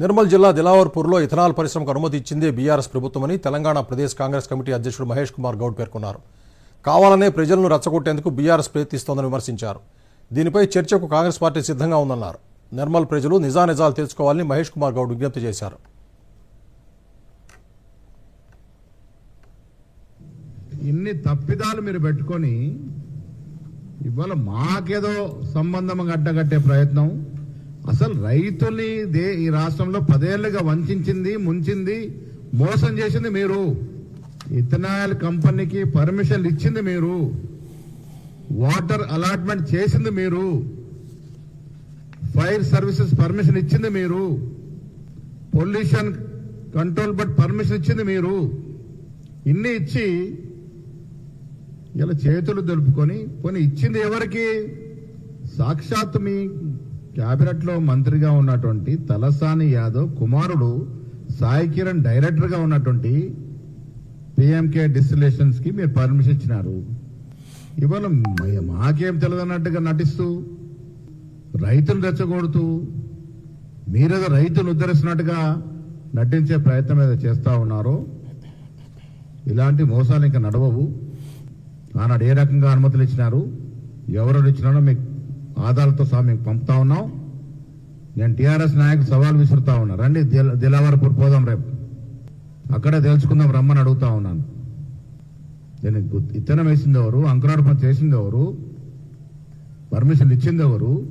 నిర్మల్ జిల్లా దిలావర్పూర్లో ఇథనాల్ పరిశ్రమకు అనుమతి ఇచ్చిందే బీఆర్ఎస్ ప్రభుత్వమని తెలంగాణ ప్రదేశ్ కాంగ్రెస్ కమిటీ అధ్యక్షుడు మహేష్ కుమార్ గౌడ్ పేర్కొన్నారు. కావాలనే ప్రజలను రచ్చగొట్టేందుకు బీఆర్ఎస్ ప్రయత్నిస్తోందని విమర్శించారు. దీనిపై చర్చకు కాంగ్రెస్ పార్టీ సిద్ధంగా ఉందన్నారు. నిర్మల్ ప్రజలు నిజానిజాలు తెలుసుకోవాలని మహేష్ కుమార్ గౌడ్ విజ్ఞప్తి చేశారు. ఇన్ని తప్పిదాలు మీరు పెట్టుకొని ఇవాళ మాకేదో సంబంధం గడ్డగట్టే ప్రయత్నం. అసలు రైతుల్ని దే ఈ రాష్ట్రంలో పదేళ్ళుగా వంచింది ముంచింది మోసం చేసింది మీరు. ఇథనాల్ కంపెనీకి పర్మిషన్లు ఇచ్చింది మీరు. వాటర్ అలాట్మెంట్ చేసింది మీరు. ఫైర్ సర్వీసెస్ పర్మిషన్ ఇచ్చింది మీరు. పొల్యూషన్ కంట్రోల్ బట్ పర్మిషన్ ఇచ్చింది మీరు. ఇన్ని ఇచ్చి ఇలా చేతులు దొలుపుకొని కొన్ని ఇచ్చింది ఎవరికి? సాక్షాత్ మీ క్యాబినెట్లో మంత్రిగా ఉన్నటువంటి తలసాని యాదవ్ కుమారుడు సాయి కిరణ్ డైరెక్టర్గా ఉన్నటువంటి పిఎంకే డిస్టిలేషన్స్కి మీరు పర్మిషన్ ఇచ్చినారు. ఇవాళ మాకేం తెలియదన్నట్టుగా నటిస్తూ రైతులు రెచ్చగొడుతూ మీరేదో రైతులు ఉద్ధరిస్తున్నట్టుగా నటించే ప్రయత్నం ఏదో చేస్తూ ఉన్నారో ఇలాంటి మోసాలు ఇంకా నడవవు. ఆనాడు ఏ రకంగా అనుమతులు ఇచ్చినారు? ఎవరు ఇచ్చినారో మీకు ఆధారాలతో సహా మీకు పంపుతా ఉన్నాం. నేను టీఆర్ఎస్ నాయకుడు సవాల్ విసురుతా ఉన్నా. రండి దిల- దిలావరపూర్ పోదాం రేపు. అక్కడే తెలుసుకుందాం రమ్మని అడుగుతా ఉన్నాను. దీనికి ఇత్తనం వేసింది ఎవరు? అంకురార్పణ చేసింది ఎవరు? పర్మిషన్ ఇచ్చింది ఎవరు?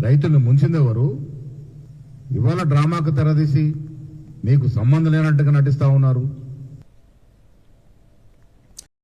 రైతుల్ని ముంచింది ఎవరు? ఇవాళ డ్రామాకు తెరదీసి మీకు సంబంధం లేనట్టుగా నటిస్తూ ఉన్నారు.